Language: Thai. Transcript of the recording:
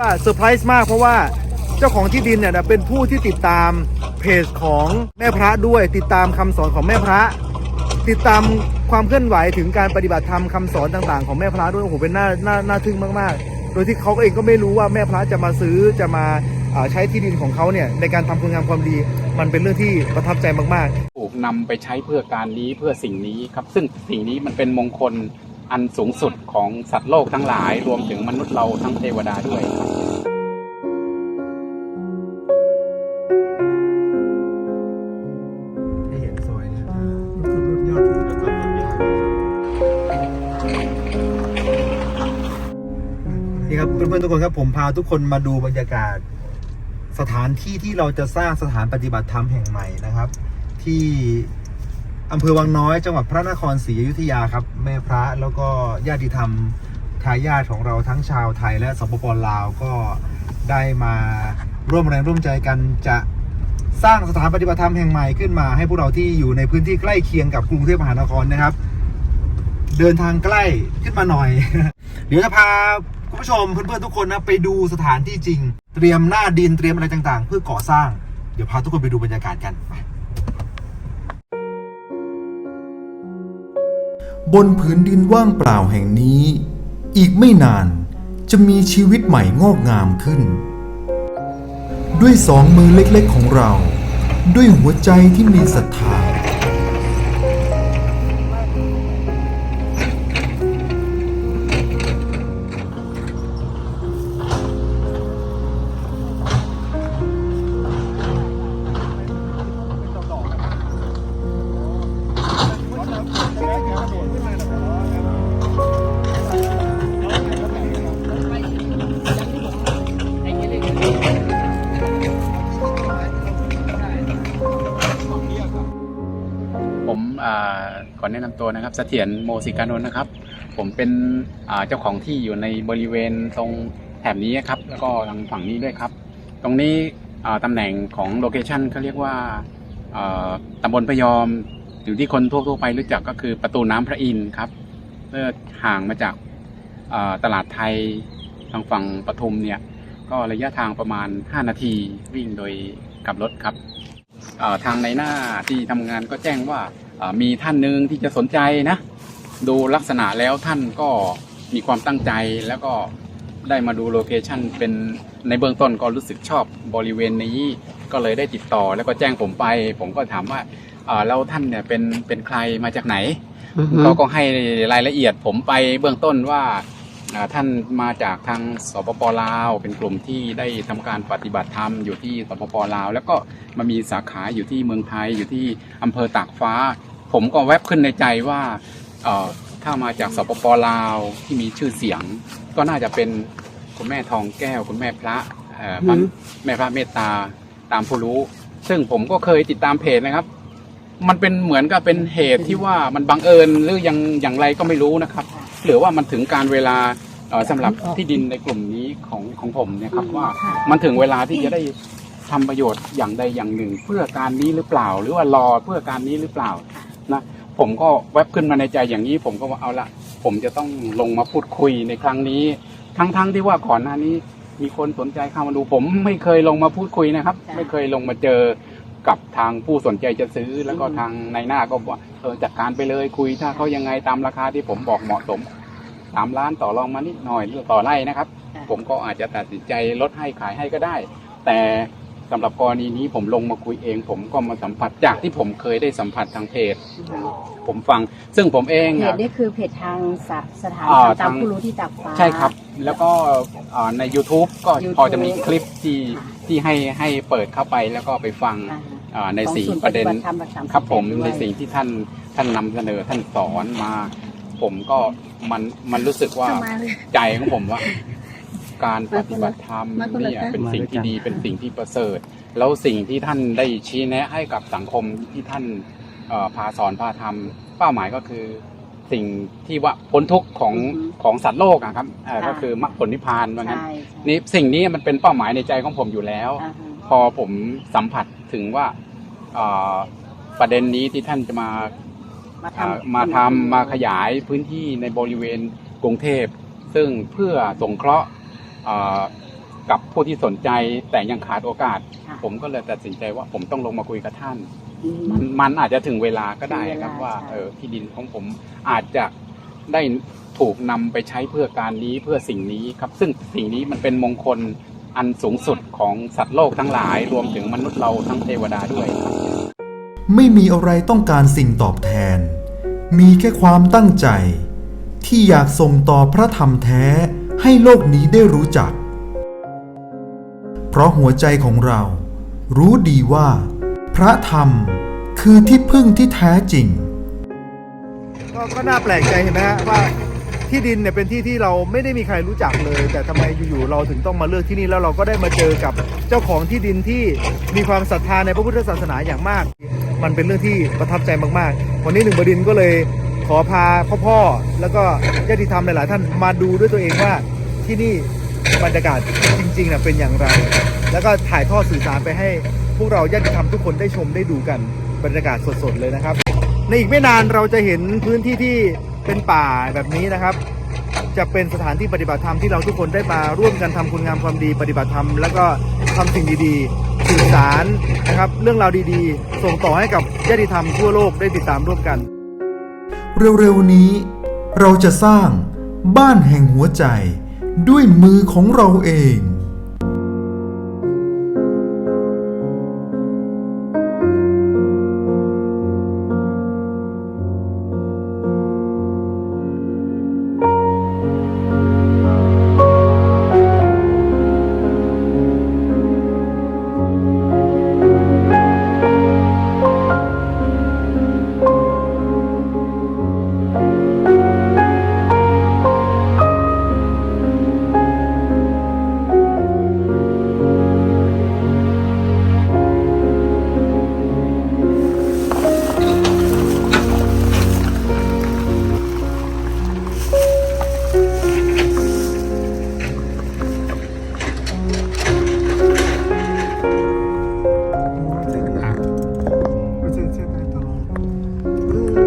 ว่าเซอร์ไพรส์มากเพราะว่าเจ้าของที่ดินเนี่ยนะเป็นผู้ที่ติดตามเพจของแม่พระด้วย ติดตามคำสอนของแม่พระ ติดตามความเคลื่อนไหวถึงการปฏิบัติธรรมคำสอนต่างๆ ของแม่พระด้วยโอ้โหเป็นน่าน่าน่าทึ่งมากๆ โดยที่เขาเองก็ไม่รู้ว่าแม่พระจะมาซื้อจะมาใช้ที่ดินของเขาเนี่ยในการทำคุณงามความดี มันเป็นเรื่องที่ประทับใจมากๆถูกนำไปใช้เพื่อการนี้เพื่อสิ่งนี้ครับ ซึ่งสิ่งนี้มันเป็นมงคล อันสูงสุดของสัตว์โลกทั้งหลาย รวมถึงมนุษย์เราทั้งเทวดาด้วยเห็นซอยเนี่ยรุ่นยอดถึงแล้วก็รุ่นยอดนี่ครับเพื่อนๆทุกคนครับผมพาทุกคนมาดูบรรยากาศ สถานที่ที่เราจะสร้างสถานปฏิบัติธรรมแห่งใหม่นะครับ ที่ อำเภอวังน้อยจังหวัดพระนครศรีอยุธยาครับ แม่พระแล้วก็ญาติธรรมทายาทของเราทั้งชาวไทยและสปปลาวก็ได้มาร่วมแรงร่วมใจกันจะสร้างสถานปฏิบัติธรรมแห่งใหม่ขึ้นมา ให้พวกเราที่อยู่ในพื้นที่ใกล้เคียงกับกรุงเทพมหานครนะครับ เดินทางใกล้ขึ้นมาหน่อย เดี๋ยวจะพาคุณผู้ชมเพื่อนๆทุกคนนะไปดูสถานที่จริง เตรียมหน้าดินเตรียมอะไรต่างๆ เพื่อก่อสร้าง เดี๋ยวพาทุกคนไปดูบรรยากาศกันไป บนผืนดินว่างเปล่าแห่งนี้ อีกไม่นานจะมีชีวิตใหม่งอกงามขึ้น ด้วยสองมือเล็กๆของเรา ด้วยหัวใจที่มีศรัทธา ขอแนะนำตัวนะครับเสถียรโมสิกานนท์นะครับ ผมเป็นเจ้าของที่อยู่ในบริเวณตรงแถบนี้ครับ แล้วก็ทางฝั่งนี้ด้วยครับ ตรงนี้อ่าตำแหน่งของโลเคชันเขาเรียกว่าอ่าตำบลพยอมหรือที่คนทั่วๆไปรู้จักก็คือประตูน้ำพระอินทร์ครับเมื่อห่างมาจากตลาดไทยทางฝั่งปทุมเนี่ยก็ระยะทางประมาณ 5 นาทีวิ่งโดยขับรถครับ ทางในหน้าที่ทำงานก็แจ้งว่าเอ่อมีท่านหนึ่งที่จะสนใจนะ ดูลักษณะแล้วท่านก็มีความตั้งใจแล้วก็ได้มาดูโลเคชันเป็นในเบื้องต้นก็รู้สึกชอบบริเวณนี้ ก็เลยได้ติดต่อแล้วก็แจ้งผมไป ผมก็ถามว่าเอ่อแล้วท่านเนี่ยเป็นเป็นใครมาจากไหนเขาก็ให้รายละเอียดผมไปเบื้องต้นว่าอ่า ท่านมาจากทางสปปลาว เป็นกลุ่มที่ได้ทำการปฏิบัติธรรมอยู่ที่สปปลาว แล้วก็มามีสาขาอยู่ที่เมืองไทยอยู่ที่อำเภอตากฟ้า ผมก็แวบขึ้นในใจว่าเอ่อถ้ามาจากสปปลาวที่มีชื่อเสียง ก็น่าจะเป็นคุณแม่ทองแก้ว คุณแม่พระเอ่อพระแม่พระเมตตาตามผู้รู้ ซึ่งผมก็เคยติดตามเพจนะครับ มันเป็นเหมือนกับเป็นเหตุที่ว่ามันบังเอิญหรือยังอย่างไรก็ไม่รู้นะครับ หรือว่ามันถึงการเวลาเอ่อสำหรับที่ดินในกลุ่มนี้ของของผมเนี่ยครับว่ามันถึงเวลาที่จะได้ทำประโยชน์อย่างใดอย่างหนึ่ง เพื่อการนี้หรือเปล่า หรือว่ารอเพื่อการนี้หรือเปล่านะผมก็แวบขึ้นมาในใจอย่างนี้ผมก็ว่าเอาละผมจะต้องลงมาพูดคุยในครั้งนี้ ทั้งๆที่ว่าก่อนหน้านี้มีคนสนใจเข้ามาดูผมไม่เคยลงมาพูดคุยนะครับจ้ะไม่เคยลงมาเจอ กับทางผู้สนใจจะซื้อ แล้วก็ทางในหน้าก็บอกเออจัดการไปเลยคุยถ้าเขายังไงตามราคาที่ผมบอกเหมาะสมสามล้านต่อรองมานิดหน่อยหรือต่อไร่นะครับจ้ะผมก็อาจจะตัดสินใจลดให้ขายให้ก็ได้ แต่สำหรับกรณีนี้ผมลงมาคุยเอง ผมก็มาสัมผัสจากที่ผมเคยได้สัมผัสทางเพจผมฟัง ซึ่งผมเองเพจอะนี่คือเพจทางสะสถานอ่าตามทางผู้รู้ที่ตักฟ้าใช่ครับ แล้วก็อ่าใน YouTube ก็ YouTube พอจะมีคลิปที่ที่ให้ให้เปิดเข้าไปแล้วก็ไปฟังอ่าอ่า ในของสิ่งศูนย์ประเด็นปฏิบัติธรรมแบบสามสิบครับผมแปดด้วยในสิ่งที่ท่านท่านนำเสนอท่านสอนมา ผมก็มันมันรู้สึกว่าใจของผมว่า การปฏิบัติธรรมเนี่ยเป็นสิ่งที่ดีเป็นสิ่งที่ประเสริฐ แล้วสิ่งที่ท่านได้ชี้แนะให้กับสังคมที่ท่านเอ่อพาสอนพาทำเป้าหมายก็คือสิ่งที่ว่าพ้นทุกข์ของอือฮึของสัตว์โลกอะครับเอ่อค่ะก็คือมรรคผลนิพพานว่างั้นใช่นี่สิ่งนี้มันเป็นเป้าหมายในใจของผมอยู่แล้วใช่ พอผมสัมผัสถึงว่าเอ่อประเด็นนี้ที่ท่านจะมามาเอ่อทำมาทำมาขยายพื้นที่ในบริเวณกรุงเทพ ซึ่งเพื่อสงเคราะห์เอ่อกับผู้ที่สนใจแต่ยังขาดโอกาสค่ะผมก็เลยตัดสินใจว่าผมต้องลงมาคุยกับท่านอืมมันมันอาจจะถึงเวลาก็ได้ครับถึงเวลาว่าใช่เออที่ดินของผมอาจจะได้ถูกนำไปใช้เพื่อการนี้เพื่อสิ่งนี้ครับ ซึ่งสิ่งนี้มันเป็นมงคล อันสูงสุดของสัตว์โลกทั้งหลาย รวมถึงมนุษย์เราทั้งเทวดาด้วย ไม่มีอะไรต้องการสิ่งตอบแทน มีแค่ความตั้งใจ ที่อยากส่งต่อพระธรรมแท้ให้โลกนี้ได้รู้จัก เพราะหัวใจของเรา รู้ดีว่า พระธรรมคือที่พึ่งที่แท้จริง ก็ก็น่าแปลกใจเห็นไหมฮะว่า ที่ดินเนี่ยเป็นที่ที่เราไม่ได้มีใครรู้จักเลย แต่ทำไมอยู่ๆเราถึงต้องมาเลือกที่นี่แล้วเราก็ได้มาเจอกับเจ้าของที่ดินที่มีความศรัทธาในพระพุทธศาสนาอย่างมาก มันเป็นเรื่องที่ประทับใจมากๆ วันนี้หนึ่งบดินก็เลยขอพาพ่อพ่อแล้วก็ญาติธรรมหลายๆท่านมาดูด้วยตัวเองว่าที่นี่บรรยากาศจริงๆนะเป็นอย่างไร แล้วก็ถ่ายทอดสื่อสารไปให้พวกเราญาติธรรมทุกคนได้ชมได้ดูกันบรรยากาศสดๆเลยนะครับ ในอีกไม่นานเราจะเห็นพื้นที่ที่ เป็นป่าแบบนี้นะครับ จะเป็นสถานที่ปฏิบัติธรรมที่เราทุกคนได้มาร่วมกันทำคุณงามความดีปฏิบัติธรรมแล้วก็ทำสิ่งดีๆสื่อสารนะครับ เรื่องราวดีๆ ส่งต่อให้กับญาติธรรมทั่วโลกได้ติดตามร่วมกัน เร็วๆนี้ เราจะสร้างบ้านแห่งหัวใจด้วยมือของเราเอง good.